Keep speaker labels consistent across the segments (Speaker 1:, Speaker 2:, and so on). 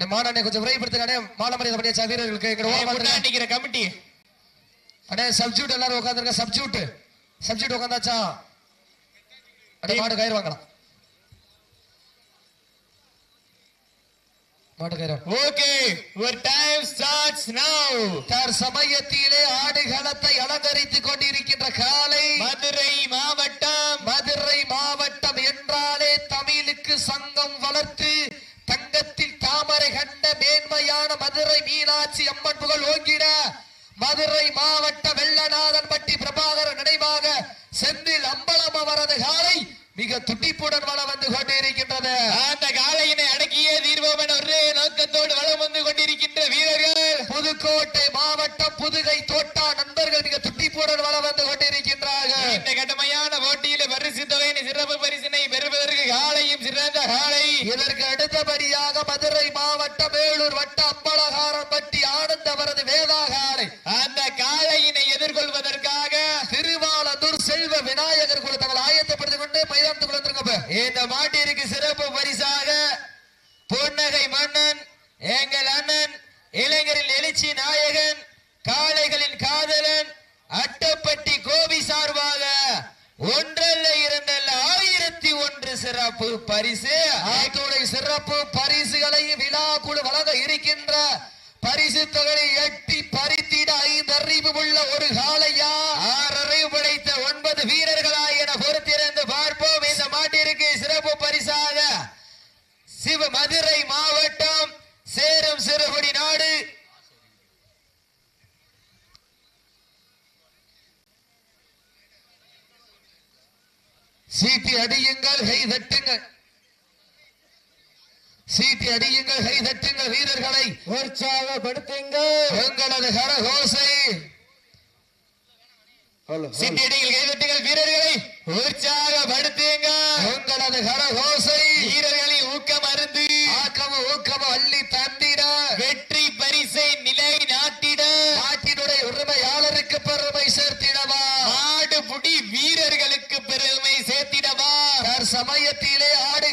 Speaker 1: இந்த கொஞ்சம் விரைவுபடுத்துங்க. அண்ணே
Speaker 2: மாலை
Speaker 1: மரியாதை
Speaker 2: பண்ணியாச்சு கமிட்டி.
Speaker 1: அண்ணே சப்ஜூட் எல்லாரும் உட்காந்துருங்க சப்ஜூட். சப்ஜூட் உட்காந்தாச்சா அண்ணே மாடு கயிறு வாங்கலாம்.
Speaker 2: ஓகே ஒரு டைம்
Speaker 1: அலங்கரித்துக் கொண்டிருக்கின்ற காலை
Speaker 2: மதுரை மாவட்டம்.
Speaker 1: மதுரை மாவட்டம் என்றாலே தமிழுக்கு சங்கம் வளர்த்து மீனாட்சி அம்மன் புகழ் ஓங்கிட மதுரை மாவட்ட வெள்ளனா
Speaker 2: இந்த மாட்டிற்கு சிறப்பு பரிசாக பொன்னகை மன்னன் எங்கள் அண்ணன் இளைஞரின் எழுச்சி நாயகன் காளைகளின் காதலன் அட்டப்பட்டி கோபி சார்பாக ஒன்றல்ல இரண்டல்ல ஆயிரத்தி ஒன்று சிறப்பு பரிசு.
Speaker 1: அத்துடைய சிறப்பு பரிசுகளை அடியுங்கள் கை தட்டுங்கள். சீட்டி அடியுங்கள் கை தட்டுங்கள் வீரர்களை.
Speaker 2: உற்சாகப்படுத்துங்க
Speaker 1: உங்களது கரகோசை.
Speaker 2: சீட்டி அடியில் கை தட்டுங்கள் வீரர்களை. உற்சாகப்படுத்துங்க
Speaker 1: உங்களது கரகோசை.
Speaker 2: வீரர்களை ஊக்க மருந்து
Speaker 1: ஆக்கம ஊக்கம அள்ளி தந்திட.
Speaker 2: வெற்றி பரிசை நிலை நாட்டிட.
Speaker 1: நாட்டினுடைய உரிமையாளருக்கு பெருமை சேர்த்திடவா.
Speaker 2: ஆடுபுடி வீரர்களுக்கு
Speaker 1: சமயத்திலே
Speaker 2: ஆடு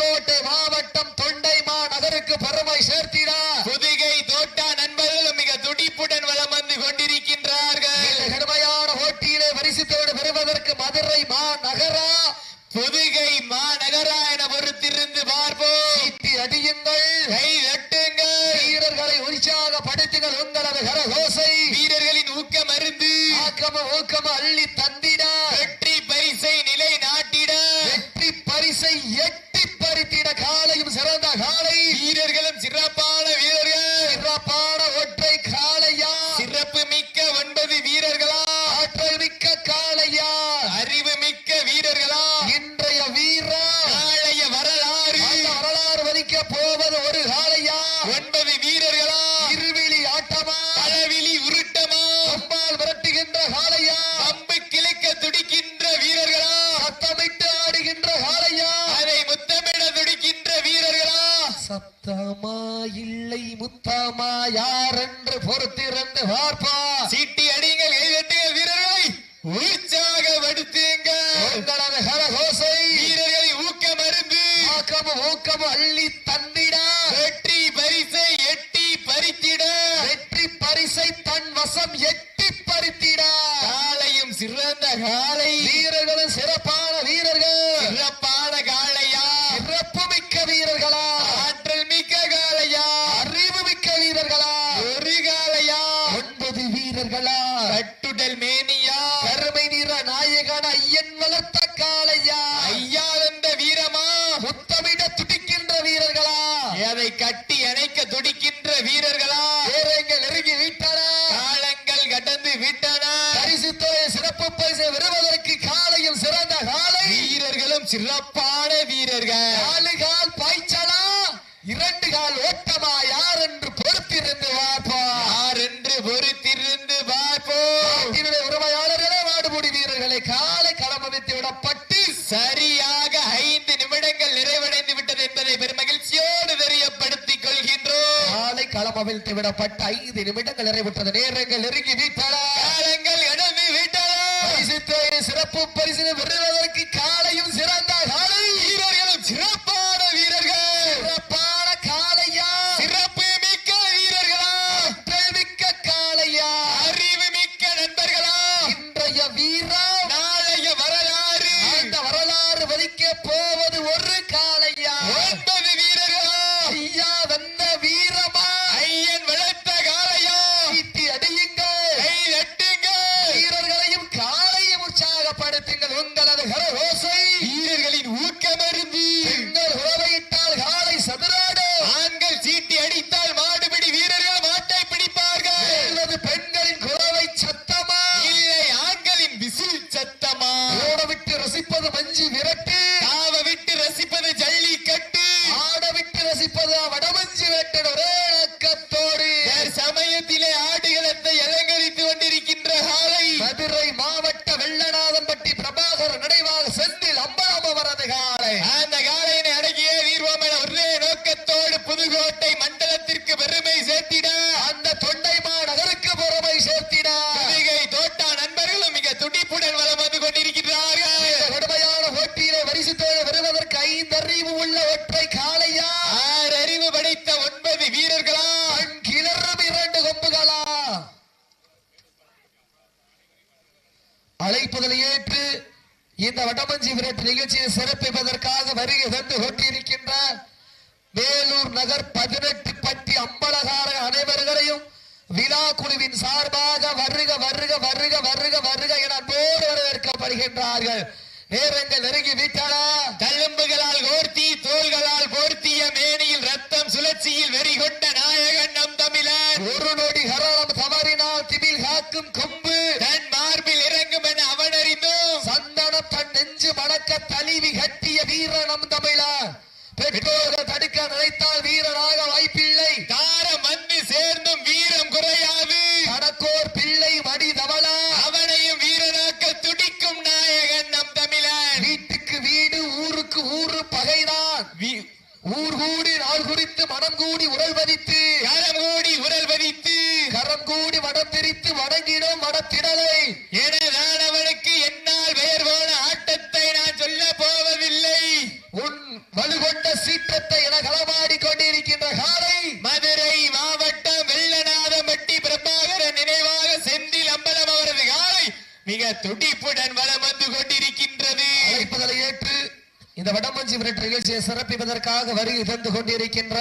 Speaker 1: México நோக்கம் அள்ளி
Speaker 2: தண்ணீர் பரிசுத்தொகை
Speaker 1: சிறப்பு பரிசு பெறுவதற்கு காலையும் சிறந்த காலை.
Speaker 2: வீரர்களும் சிறப்பான வீரர்கள்.
Speaker 1: நாலு கால் பாய்ச்சலா?
Speaker 2: இரண்டு கால் ஓட்டமா? யார்
Speaker 1: என்று பொறுத்திருந்து பார்ப்போம். யார் என்று பொறுத்திருந்து
Speaker 2: பார்ப்போம். உரிமையாளர்களே மாடுபுடி வீரர்களை காலை
Speaker 1: களமதித்து விடப்பட்டு சரியாக ஐந்து நிமிடங்கள்
Speaker 2: நிறைவடைந்து விட்டது என்பதை
Speaker 1: பெருமகிழ்ச்சியோடு தெரியப்படுத்திக் கொள்கின்றோம். காலை களமவிழ்த்து விடப்பட்டு ஐந்து நிமிடங்கள் நிறைவிட்டது நேரங்கள் நெருங்கி விட்டது ரசிப்பது இந்த வடமஞ்சி விரட்டு நிகழ்ச்சியை சிறப்பிப்பதற்காக வருகை வந்து கொண்டிருக்கின்ற வேலூர் நகர் பதினெட்டு பட்டி அம்பலகார அனைவர்களையும் விழா குழுவின் சார்பாக வருக வருக வருக வருக வருக என அன்போடு வரவேற்கப்படுகின்றார்கள். நேரங்கள் நெருங்கி விட்டனா.
Speaker 2: தழும்புகளால் கோர்த்தி தோள்களால் போர்த்திய மேனியில் ரத்தம் சுழற்சியில் வெறிகொண்ட நாயகன் நம் தமிழர்.
Speaker 1: ஒரு நொடி
Speaker 2: ஹர ನಮ್ಮ துடிப்புடன் வளம் வந்து கொண்டிருக்கின்றது.
Speaker 1: அழைப்புகளை ஏற்று இந்த வடமஞ்சி நிகழ்ச்சியை சிறப்பிப்பதற்காக வருகை தந்து கொண்டிருக்கின்ற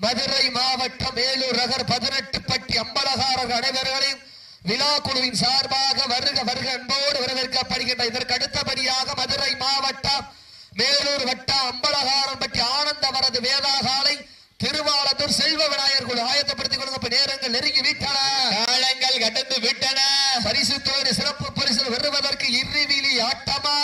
Speaker 1: மதுரை மாவட்டம் வேலூர் நகர் பதினெட்டு பட்டி அம்பலகாரர் அனைவர்களையும் விழா குழுவின் சார்பாக வருக வருக அன்போடு வரவேற்கப்படுகின்ற இதற்கு அடுத்தபடியாக மதுரை மாவட்டம் மேலூர் வட்டம் அம்பலகாரம் பற்றி ஆனந்தவரது வேதாகாலை திருவாளத்தூர் செல்வ விநாயகர் குழு ஆயத்தப்படுத்திக் கொள்ளுங்க. நேரங்கள் நெருங்கி விட்டன.
Speaker 2: கடந்து விட்டன.
Speaker 1: பரிசுத்தோடு சிறப்பு பரிசு வருவதற்கு இறுதியில் ஆட்டமா?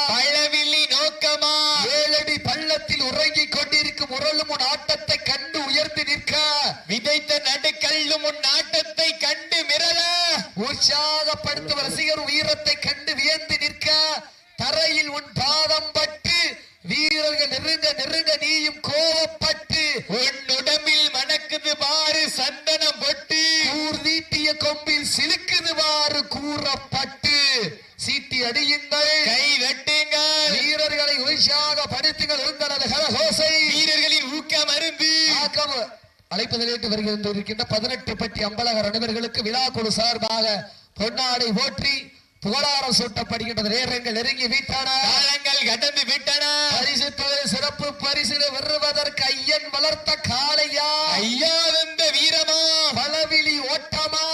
Speaker 1: வருகின்றிருக்கின்ற பதினெட்டு பட்டி அம்பலகர் அனைவர்களுக்கு விழா குழு சார்பாக பொன்னாடை போற்றி புகழாரம் சூட்டப்படுகின்றது. நேரங்கள் நெருங்கி விட்டன.
Speaker 2: காலங்கள் கடந்து விட்டன.
Speaker 1: பரிசு சிறப்பு பரிசு வருவதற்கு ஐயன் வளர்த்த காளையா?
Speaker 2: ஐயா வெந்த வீரமா?
Speaker 1: பலவிழி ஓட்டமா?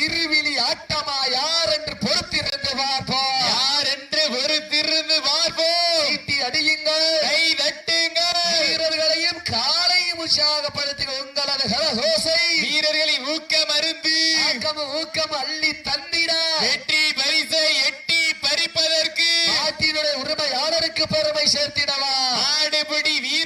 Speaker 1: இருவிழி ஆட்டமா? யார் என்று பொறுத்திருந்து பார்ப்போம்.
Speaker 2: யார் என்று பொறுத்திருந்து பார்ப்போம்.
Speaker 1: அடியுங்கள் காலை உற்சாகப்படுத்துக உங்களது கரகோசை
Speaker 2: வீரர்களை ஊக்க
Speaker 1: மருந்து ஊக்கம் அள்ளி தந்திடா
Speaker 2: வெற்றி பரிசை எட்டி பறிப்பதற்கு
Speaker 1: நாட்டினுடைய
Speaker 2: உரிமை யாருக்கு பெருமை சேர்த்திடலாம்
Speaker 1: ஆடுபடி வீர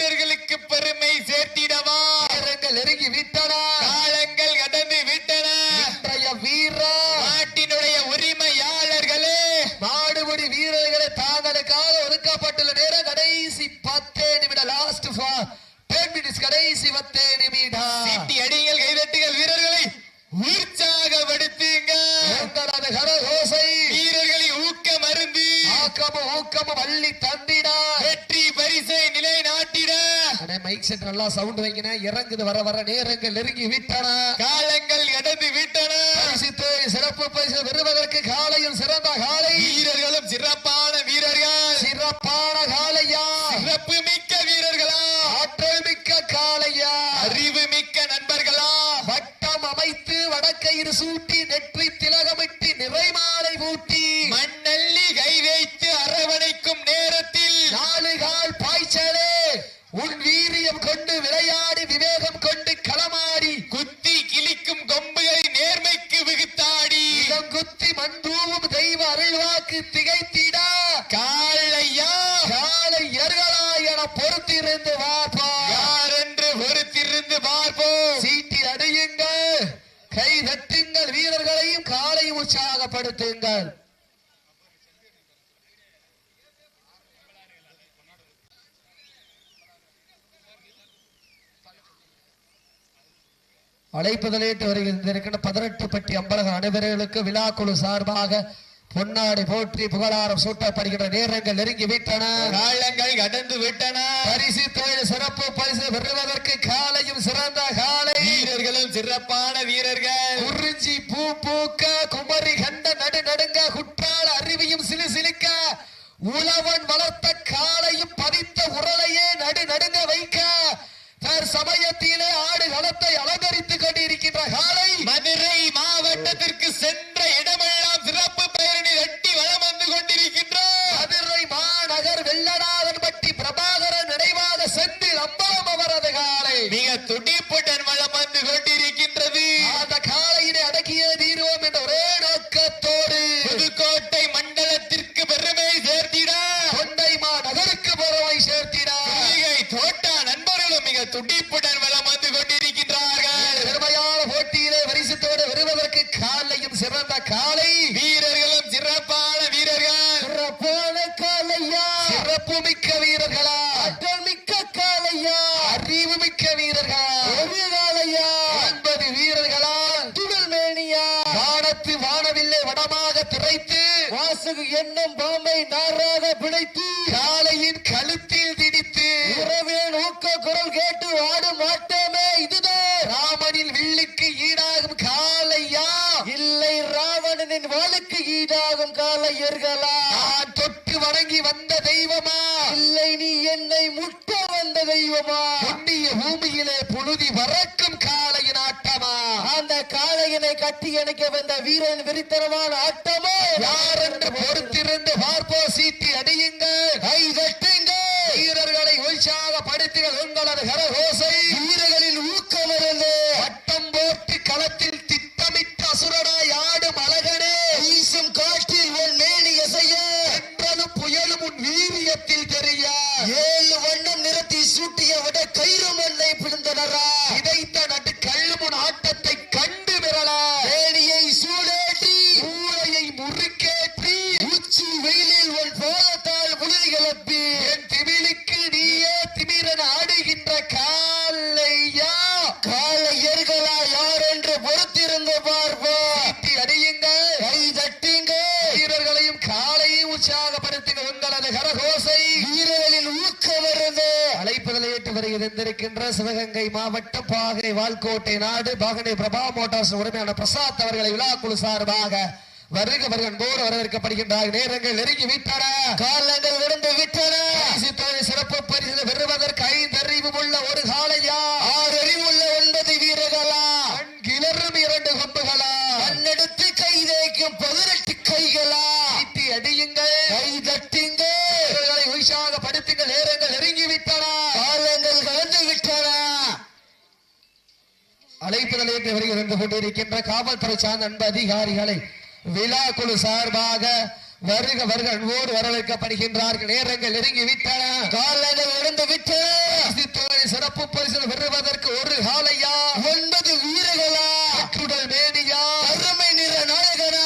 Speaker 1: சவுண்ட் வைக்கின இறங்குது வர வர நேரங்கள் நெருங்கி விட்டன. பயன்படுத்துங்கள் அழைப்புதலேட்டு வருகின்ற பதினெட்டுப்பட்டி அம்பலக அனைவர்களுக்கு விழா குழு சார்பாக பொன்னாடி போற்றி புகழாரம் சூட்டப்படுகின்ற நேரங்கள் நெருங்கி விட்டன
Speaker 3: காலங்கள் கடந்து விட்டன.
Speaker 1: பரிசு தொழில் சிறப்பு பரிசு பெறுவதற்கு காலையும் சிறந்த காலை.
Speaker 3: வீரர்களும் சிறப்பான வீரர்கள்.
Speaker 1: குறிஞ்சி பூ பூக்க குமரி கண்
Speaker 3: மிக துடிப்புடன் வளம் வந்து
Speaker 1: காட்டுக்கு ஈடாகும் கால எர்களா தொட்டு வணங்கி வந்த தெய்வமா? இல்லை நீ என்னை முட்ட வந்த தெய்வமா? புண்ணிய பூமியிலே புழுதி வறக்கும் காளையின் ஆட்டமா? அந்த காளையினை கட்டி இணைக்க வந்த வீரன் வெறித்தனமான ஆட்டமோ? யார் என்று பொறுத்திருந்து பார்ப்போ சீட்டி அடியுங்கள் கைதட்ட வட சிவகங்கை மாவட்டம் பாகை வால்கோட்டை நாடு பாகனை பிரபா மோட்டார்ஸ் உரிமையான பிரசாத் அவர்களை விழா குழு சார்பாக வருக வருக வரவேற்கப்படுகின்றார். நேரங்கள் நெருங்கி விட்டன. காலங்கள் விழுந்து விட்டன. சிறப்பு பரிசு பெறுவதற்கு ஐந்து அறிவு உள்ள கொண்டிருக்கின்ற காவல்துறை சார்ந்த அன்பு அதிகாரிகளை விழா குழு சார்பாக வருக வருக அன்போடு வரவேற்கப்படுகின்றார்கள் நேரங்கள் நெருங்கி விட்டன காலையில் எழுந்து சிறப்பு பரிசு பெறுவதற்கு ஒரு காலையா? ஒன்பது வீரர்களா? சுடல் மேனியா? அருமை நிற நாயகனா?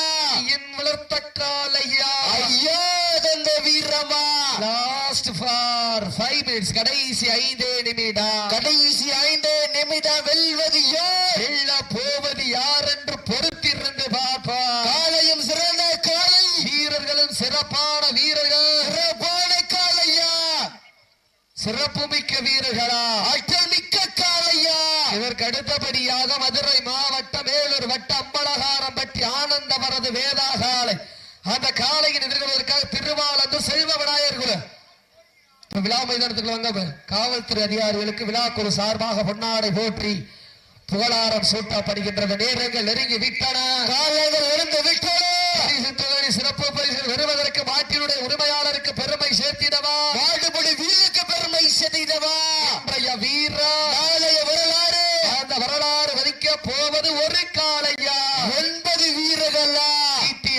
Speaker 1: என் வளர்த்த காலையா ஐயா தந்த வீரமா? லாஸ்ட் ஃபார் ஃபைவ் மினிட்ஸ் கடைசி ஐந்து விழா மைதானத்துக்கு வாங்க. காவல்துறை அதிகாரிகளுக்கு விழாக்குழு சார்பாக பொன்னாடை போற்றி புகழாரம் சூட்டப்படுகின்றது நேரங்கள் நெருங்கி விட்டன.
Speaker 3: காலங்கள் விட்டன.
Speaker 1: சிறப்பு பரிசு பெறுவதற்கு மாட்டினுடைய உரிமையாளருக்கு பெருமை சேர்த்திடவா?
Speaker 3: மாடுபடி வீரக்கு பெருமை செதிதவா
Speaker 1: இன்றைய வீரா
Speaker 3: நாளைய வரலாறு.
Speaker 1: அந்த வரலாறு வதிக்க போவது ஒரு காலையா
Speaker 3: ஒன்பது வீரர்களா?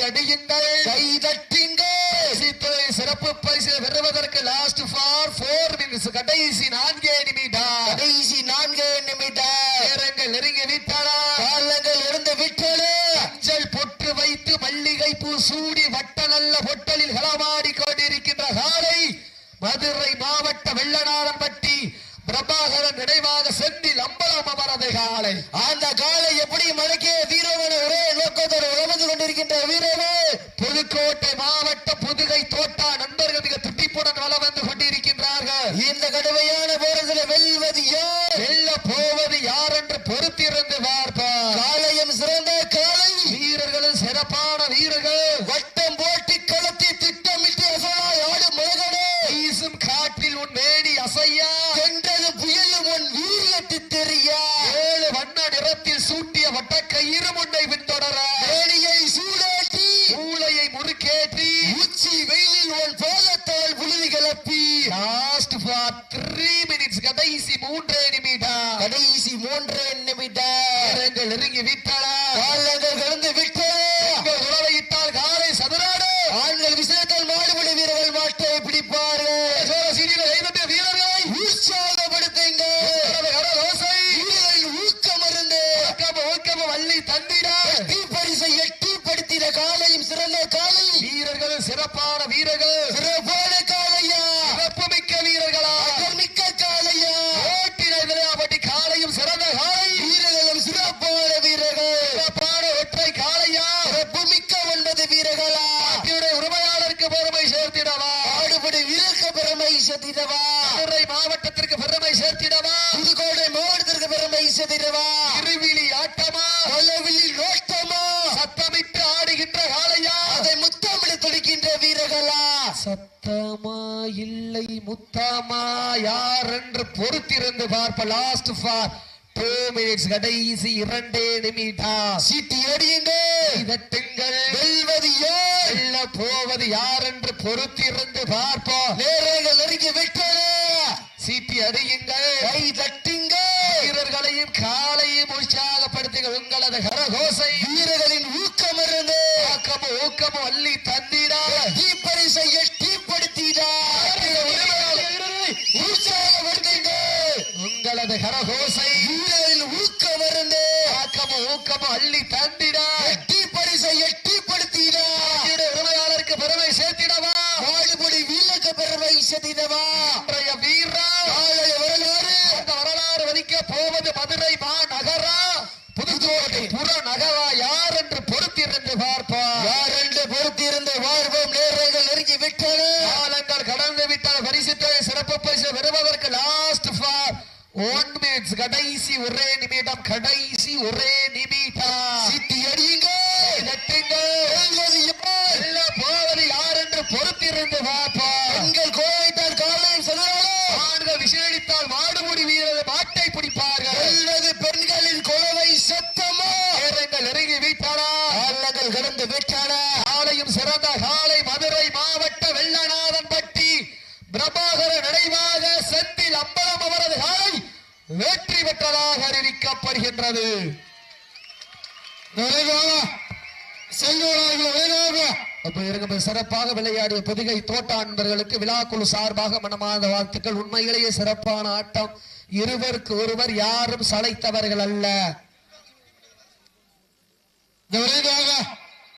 Speaker 1: அடியுங்கள்.
Speaker 3: கை
Speaker 1: பரிசு பெறுவதற்கு லாஸ்ட் ஃபார் போர் மினிட்ஸ் கடைசி நான்கே நிமிடம்.
Speaker 3: கடைசி நான்கு நிமிடம்.
Speaker 1: நேரங்கள் நெருங்கி விட்டன
Speaker 3: காலங்கள் இருந்து விட்டன
Speaker 1: மஞ்சள் பொட்டு வைத்து மல்லிகை பூ சூடி வட்ட நல்ல பொட்டலில் களமாடி கொண்டிருக்கின்ற காலை மதுரை மாவட்ட வெள்ளநாடன்பட்டி பிரபாகரன் நினைவாக செந்தில் அம்பலம் அவரது காலை
Speaker 3: அந்த காலை எப்படி மடக்கிய வீரவன ஒரே நோக்கத்தோடு உழந்து கொண்டிருக்கின்ற வீரவே
Speaker 1: புதுக்கோட்டை மாவட்ட புதுகை தோட்டா நண்பர்கள் மிக துட்டிப்புடன் வளம் வந்து கொண்டிருக்கின்றார்கள்
Speaker 3: இந்த கடுமையான போரத்தில் வெல்வது யார்
Speaker 1: வெல்ல போவது யார் என்று பொறுத்திருந்து பார்ப்பார்
Speaker 3: காலையும் சிறந்த காலை
Speaker 1: வீரர்களும் சிறப்பான வீரர்கள்
Speaker 3: வட்டம் போட்டு களத்தை திட்டமிட்டு அசலாய் ஆடும் மகனே
Speaker 1: வீசும் காற்றில் உன் மேனி அசையா
Speaker 3: கண்டது புயலும் உன் வீரியத்து தெரியா
Speaker 1: ஏழு வண்ண நிறத்தில் சூட்டிய வட்டக்கயிறு முன்னை பின்தொடர
Speaker 3: ஏணியை சூடாட்டி
Speaker 1: மூளையை முறுக்கேற்றி
Speaker 3: உச்சி வெயிலில் உன் பாதத்தால் புழுதி கிளப்பி
Speaker 1: லாஸ்ட் ஃபார் த்ரீ மினிட்ஸ் கடைசி மூன்றே நிமிடம்
Speaker 3: கடைசி மூன்றே நிமிடம்
Speaker 1: நேரங்கள் நெருங்கி விட்டன
Speaker 3: காலங்கள் கடந்து விட்டன
Speaker 1: உங்கள் உறவையிட்டால் காலை சதுராடு
Speaker 3: ஆண்கள் விசேஷத்தால் மாடுபடி வீரர்கள் மாட்டை பிடிப்பார்கள்
Speaker 1: சோழ சீனியில் கைதட்டிய வீரர்களை
Speaker 3: உற்சாகப்படுத்துங்க
Speaker 1: உங்களது கரகோசை
Speaker 3: வீரர்களின் ஊக்கம் இருந்து
Speaker 1: ஊக்கம தந்திட.
Speaker 3: பரிசை எட்டிப்படுத்தின காலையும் சிறந்த காலை.
Speaker 1: வீரர்கள் சிறப்பான வீரர்கள்
Speaker 3: சிறப்பான காலையா
Speaker 1: சிறப்புமிக்க வீரர்களா
Speaker 3: மிக்க காலையா
Speaker 1: ஓட்டின விளையாபட்டி காலையும் சிறந்த காலை
Speaker 3: வீரர்களும் சிறப்பான வீரர்கள்
Speaker 1: சிறப்பான ஒற்றை காலையா
Speaker 3: சிறப்பு மிக்க ஒன்பது வீரர்களா
Speaker 1: நாட்டினுடைய உரிமையாளருக்கு பெருமை சேர்த்திடவா
Speaker 3: ஆடுபடி வீரக்க பெருமை சதிரவா
Speaker 1: மதுரை மாவட்டத்திற்கு பெருமை சேர்த்திடவா
Speaker 3: புதுக்கோட்டை மாவட்டத்திற்கு பெருமை சதிரவா
Speaker 1: இருவிழி ஆட்டமா
Speaker 3: கொலவில்லி நோட்டமா
Speaker 1: சத்தமிட்டு ஆடுகின்ற காலையா
Speaker 3: அதை முத்தமிழ் துடிக்கின்ற வீரர்களா
Speaker 1: சத்தமா இல்லை முத்தமா யார் என்று பொறுத்திருந்து பார்ப்ப லாஸ்ட் ஃபார் டூ மினிட்ஸ் கடைசி இரண்டே நிமிடம்
Speaker 3: சீட்டி அடியுங்க வெல்வது யார்
Speaker 1: வெல்ல போவது யார் என்று பொறுத்திருந்து பார்ப்போம்
Speaker 3: நேரங்கள் நெருங்கி விட்டன.
Speaker 1: சீட்டி அடியுங்கள்.
Speaker 3: கை தட்டுங்க.
Speaker 1: வீரர்களையும் காலையும் உற்சாகப்படுத்துங்கள் உங்களது கரகோசை.
Speaker 3: வீரர்களின் ஊக்கம் இருந்து
Speaker 1: ஊக்கமும் ஊக்கமும் அள்ளி தந்திடா
Speaker 3: தீப்பரிசை எட்டிப்படுத்திடா
Speaker 1: உங்களது கரகோசை
Speaker 3: வீரர்களின் ஊக்கம் இருந்து
Speaker 1: ஊக்கமும் ஊக்கமும் அள்ளி தந்திடா
Speaker 3: தீப்பரிசை எட்டிப்படுத்திடா
Speaker 1: நாட்டினுடைய உரிமையாளருக்கு பெருமை சேர்த்திடவா?
Speaker 3: மாடுபடி வீரக்க பெருமை சதிதவா
Speaker 1: இன்றைய வீரா
Speaker 3: நாளைய வரலாறு
Speaker 1: அந்த வரலாறு வதிக்க போவது மதுரை மா நகரா புதுக்கோட்டை புற நகரா யார் என்று பொறுத்திருந்து பார்ப்போம்
Speaker 3: யார் என்று பொறுத்திருந்து வாழ்வோம் நேரங்கள் நெருங்கி விட்டன
Speaker 1: காலங்கள் கடந்து விட்டால் பரிசுத்தை சிறப்பு பரிசு பெறுவதற்கு லாஸ்ட் ஃபார் ஒன் மினிட்ஸ் கடைசி ஒரே நிமிடம் கடைசி ஒரே நிமிடம்
Speaker 3: சீட்டி அடியுங்க
Speaker 1: நட்டுங்கள்
Speaker 3: வெல்வது யார்
Speaker 1: வெல்ல போவது யார் என்று பொறுத்திருந்து பார்ப்போம்
Speaker 3: பெண்கள் கோவைத்தால் காலையும் செல்வார்கள்
Speaker 1: விசேடித்தால் மாடுமுடி வீரர் மாட்டை பிடிப்பார்கள்.
Speaker 3: பெண்களின் கொலவை சத்தமா?
Speaker 1: நேரங்கள் நெருங்கி விட்டனா?
Speaker 3: காலங்கள் கடந்து
Speaker 1: காலையும் சிறந்த காலை மதுரை மாவட்ட வெள்ளநாதன்பட்டி பிரபாகர நினைவாக செந்தில் அம்பலம் அவரது காலை வெற்றி பெற்றதாக அறிவிக்கப்படுகின்றது. அப்ப சிறப்பாக விளையாடிய பொதிகை தோட்ட அன்பர்களுக்கு விழாக்குழு சார்பாக மனமார்ந்த வாழ்த்துக்கள். உண்மையிலேயே சிறப்பான ஆட்டம். இருவருக்கு ஒருவர் யாரும் சளைத்தவர்கள் அல்ல.
Speaker 3: விரைவாக